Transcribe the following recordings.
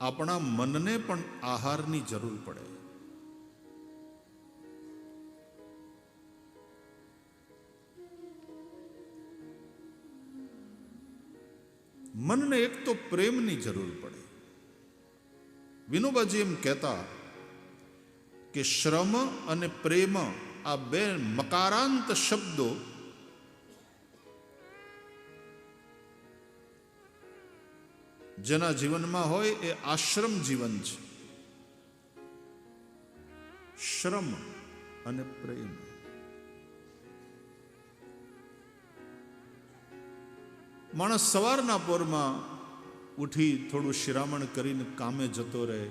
આપણા મનને પણ આહારની જરૂર પડે. મનને એક તો પ્રેમની જરૂર પડે. વિનોબાજી એમ કહેતા કે શ્રમ અને પ્રેમ આ બે મકારાંત શબ્દો જેના જીવનમાં હોય એ આશ્રમ જીવન છે. શ્રમ અને પ્રેમ. માણસ સવારના પોરમાં ઉઠી થોડું શિરામણ કરીને કામે જતો રહે,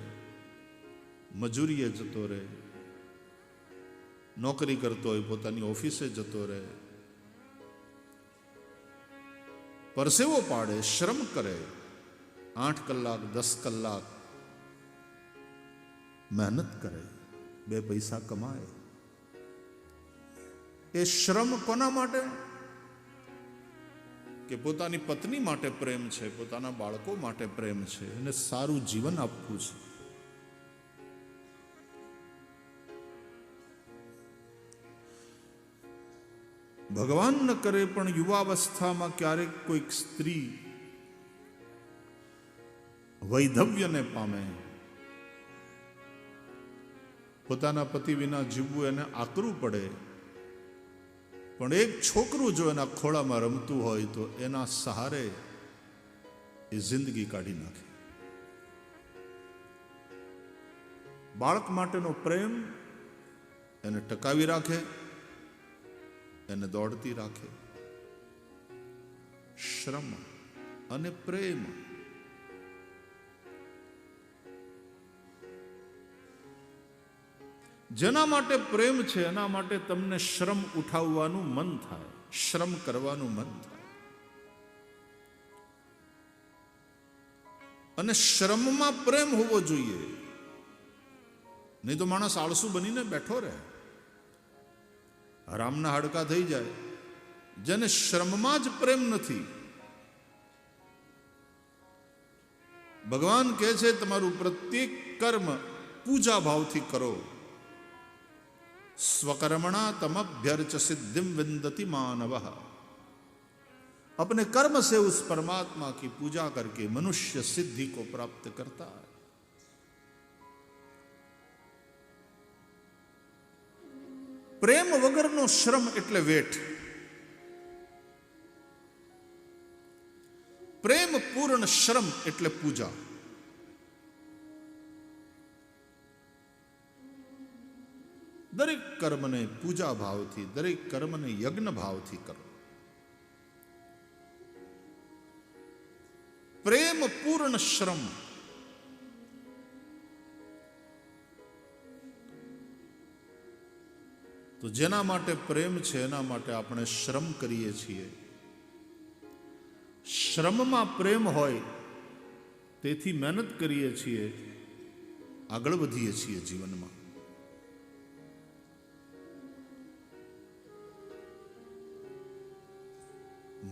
મજૂરીએ જતો રહે, નોકરી કરતો હોય, પોતાની ઓફિસે જતો રહે. પરસેવો પાડે, શ્રમ કરે. આઠ કલાક, દસ કલાક મહેનત કરે, બે પૈસા કમાય. એ શ્રમ કોના માટે? કે પોતાની પત્ની માટે પ્રેમ છે, પોતાના બાળકો માટે પ્રેમ છે અને સારું જીવન આપવું છે. ભગવાન ન કરે, પણ યુવાવસ્થામાં ક્યારેક કોઈક સ્ત્રી વૈધવ્યને પામે. પોતાના પતિ વિના જીવવું એને આકરું પડે. પણ એક છોકરું જો એના ખોળામાં રમતું હોય તો એના સહારે એ જિંદગી કાઢી નાખે. બાળક માટેનો પ્રેમ એને ટકાવી રાખે, એને દોડતી રાખે. શ્રમ અને પ્રેમ જેના માટે પ્રેમ છે, એના માટે તમને શ્રમ ઉઠાવવાનું મન થાય. શ્રમ કરવાનું મન થાય. અને શ્રમમાં પ્રેમ હોવો જોઈએ. નહીં તો માણસ આળસુ બનીને બેઠો રહે. રામના હાડકા થઈ જાય. જેને શ્રમમાં જ પ્રેમ નથી. ભગવાન કહે છે, તમારું પ્રત્યેક કર્મ પૂજા ભાવથી કરો. स्वकर्मणा तमभ्यर्च सिद्धिम विंदति मानव अपने कर्म से उस परमात्मा की पूजा करके मनुष्य सिद्धि को प्राप्त करता है પ્રેમ વગરનો શ્રમ એટલે વેઠ પ્રેમ પૂર્ણ શ્રમ એટલે પૂજા કર્મને પૂજા ભાવથી, દરેક કર્મને યજ્ઞ ભાવથી કરો. પ્રેમ પૂર્ણ શ્રમ. તો જેના માટે પ્રેમ છે, એના માટે આપણે શ્રમ કરીએ છીએ. શ્રમમાં પ્રેમ હોય, તેથી મહેનત કરીએ છીએ, આગળ વધીએ છીએ જીવનમાં.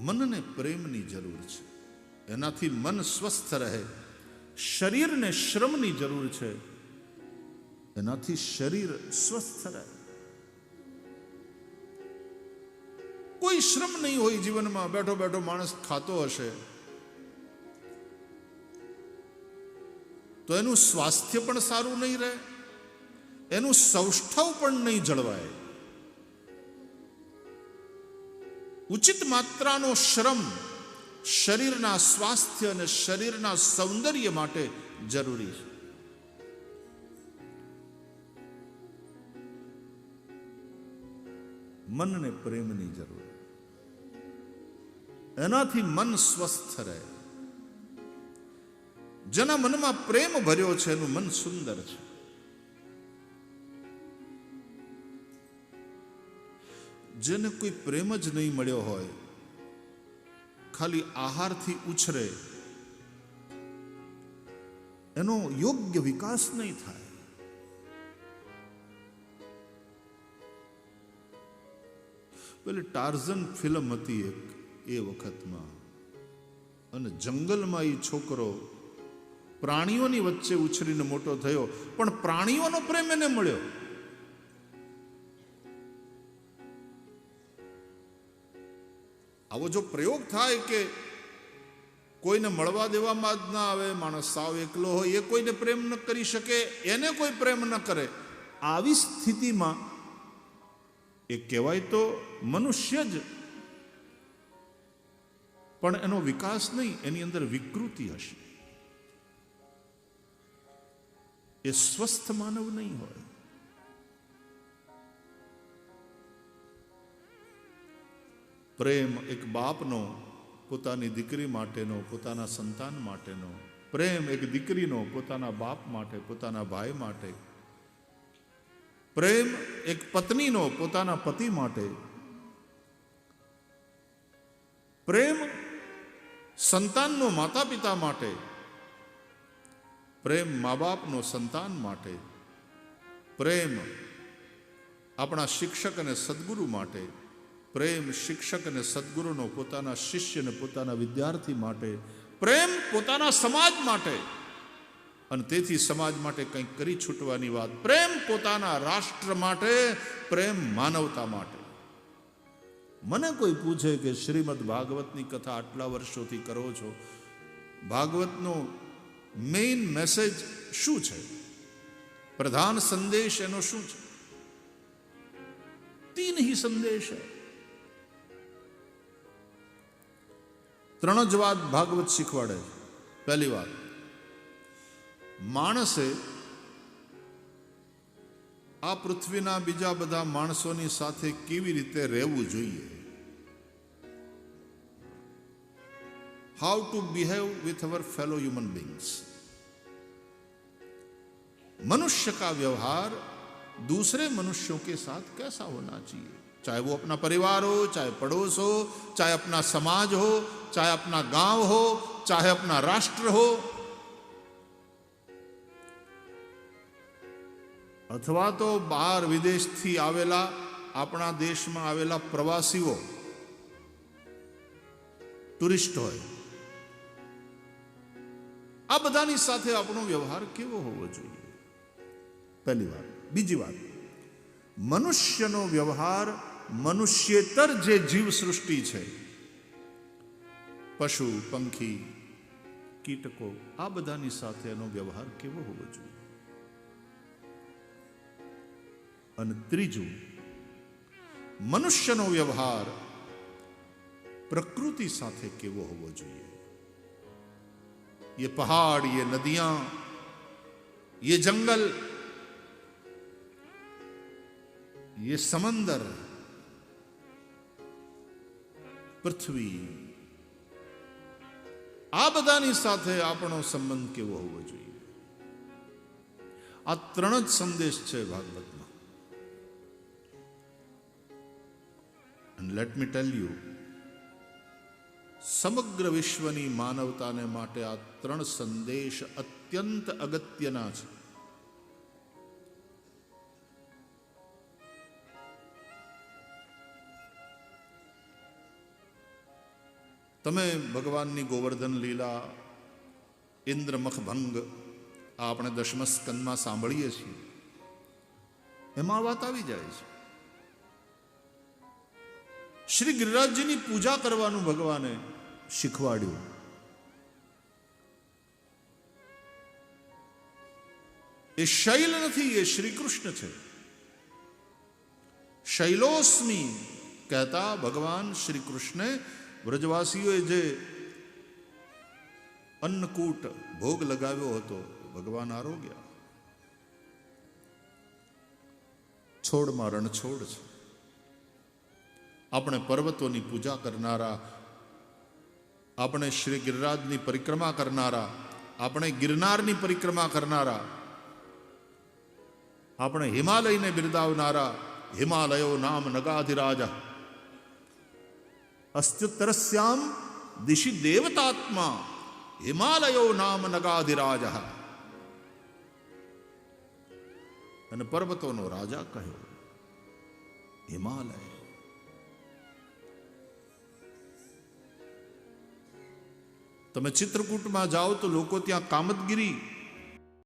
મનને પ્રેમની જરૂર છે. એનાથી મન સ્વસ્થ રહે. શરીરને શ્રમની જરૂર છે. એનાથી શરીર સ્વસ્થ રહે. કોઈ શ્રમ નહીં હોય જીવનમાં. બેઠો બેઠો માણસ ખાતો હશે. તો એનું સ્વાસ્થ્ય પણ સારું નહીં રહે. એનું સૌષ્ઠવ પણ નહીં જળવાય. ઉચિત માત્રાનો શ્રમ શરીરના સ્વાસ્થ્ય અને શરીરના સૌંદર્ય માટે જરૂરી છે. મનને પ્રેમની જરૂર. એનાથી મન સ્વસ્થ રહે. જેના મનમાં પ્રેમ ભર્યો છે એનું મન સુંદર છે. જેને કોઈ પ્રેમ જ નહીં મળ્યો હોય, ખાલી આહારથી ઉછરે. એનો યોગ્ય વિકાસ નહીં થાય. પેલી ટાર્ઝન ફિલ્મ હતી એક, એ વખતમાં. અને જંગલમાં એ છોકરો પ્રાણીઓની વચ્ચે ઉછરીને મોટો થયો, પણ પ્રાણીઓનો પ્રેમ એને મળ્યો. આવો જો પ્રયોગ થાય કે કોઈને મળવા દેવામાં જ ના આવે, માણસ સાવ એકલો હોય, એ કોઈને પ્રેમ ન કરી શકે, એને કોઈ પ્રેમ ન કરે, આવી સ્થિતિમાં એ કહેવાય તો મનુષ્ય જ. પણ એનો વિકાસ નહીં, એની અંદર વિકૃતિ હશે. એ સ્વસ્થ માનવ નહીં હોય. પ્રેમ એક બાપનો, પોતાની દીકરી માટેનો, પોતાના સંતાન માટેનો. પ્રેમ એક દીકરીનો, પોતાના બાપ માટે, પોતાના ભાઈ માટે. પ્રેમ એક પત્નીનો, પોતાના પતિ માટે. પ્રેમ સંતાનનો માતા પિતા માટે. પ્રેમ મા બાપનો સંતાન માટે. પ્રેમ આપણા શિક્ષક અને સદગુરુ માટે. પ્રેમ શિક્ષક અને સદગુરુનો પોતાના શિષ્ય અને પોતાના વિદ્યાર્થી માટે, પ્રેમ પોતાના સમાજ માટે. અને તેથી સમાજ માટે કંઈક કરી છૂટવાની વાત. પ્રેમ પોતાના રાષ્ટ્ર માટે, પ્રેમ માનવતા માટે. મને કોઈ પૂછે કે શ્રીમદ ભાગવતની કથા આટલા વર્ષોથી કરો છો? ભાગવતનો મેઇન મેસેજ શું છે? પ્રધાન સંદેશ એનો શું છે? તીન ही સંદેશ है ત્રણ જ વાત ભાગવત શીખવાડે છે પહેલી વાત માણસે આ પૃથ્વીના બીજા બધા માણસોની સાથે કેવી રીતે રહેવું જોઈએ how to behave with our fellow human beings मनुष्य का व्यवहार दूसरे मनुष्यों के साथ कैसा होना चाहिए चाहे वो अपना परिवार हो चाहे पड़ोस हो चाहे अपना समाज हो चाहे अपना गांव हो चाहे अपना राष्ट्र हो અથવા તો બહાર વિદેશથી આવેલા આપણા દેશમાં આવેલા પ્રવાસીઓ ટુરિસ્ટ હોય આ બધાની સાથે આપણો વ્યવહાર કેવો હોવો જોઈએ પહેલી વાત બીજી વાત મનુષ્યનો વ્યવહાર મનુષ્યેતર જે જીવ સૃષ્ટિ છે પશુ પંખી કીટકો આ બધાની સાથે એનો વ્યવહાર કેવો હોવો જોઈએ અને ત્રીજું મનુષ્યનો વ્યવહાર પ્રકૃતિ સાથે કેવો હોવો જોઈએ ये पहाड़ ये नदियां ये जंगल ये समंदर પૃથ્વી. આ બધાની સાથે આપણો સંબંધ કેવો હોવો જોઈએ? આ ત્રણ જ સંદેશ છે ભાગવતમાં. લેટ મી ટેલ યુ સમગ્ર વિશ્વની માનવતાને માટે આ ત્રણ સંદેશ અત્યંત અગત્યના છે. તમે ભગવાનની ગોવર્ધન લીલા ઇન્દ્રમખ ભંગ આ આપણે દશમ સાંભળીએ છીએ. એમાં વાત આવી જાય છે. શ્રી ગિરિરાજજીની પૂજા કરવાનું ભગવાને શીખવાડ્યું. એ શૈલ નથી, એ શ્રી કૃષ્ણ છે. શૈલોસ્મી કહેતા ભગવાન શ્રી કૃષ્ણે વ્રજવાસીઓએ જે અન્નકૂટ ભોગ લગાવ્યો હતો, ભગવાન આરોગ્યા. છોડમાં રણછોડ છે. આપણે પર્વતોની પૂજા કરનારા, આપણે શ્રી ગિરિરાજની પરિક્રમા કરનારા, આપણે ગિરનારની પરિક્રમા કરનારા, આપણે હિમાલયને બિરદાવનારા, હિમાલયો નામ નગાધિરાજ. અસ્ત્યુત્તરસ્યામ દિશિ દેવતાત્મા હિમાલયો નામ નગાધિરાજ અને પર્વતોનો રાજા કહ્યો હિમાલય તમે ચિત્રકૂટમાં જાઓ તો લોકો ત્યાં કામતગીરી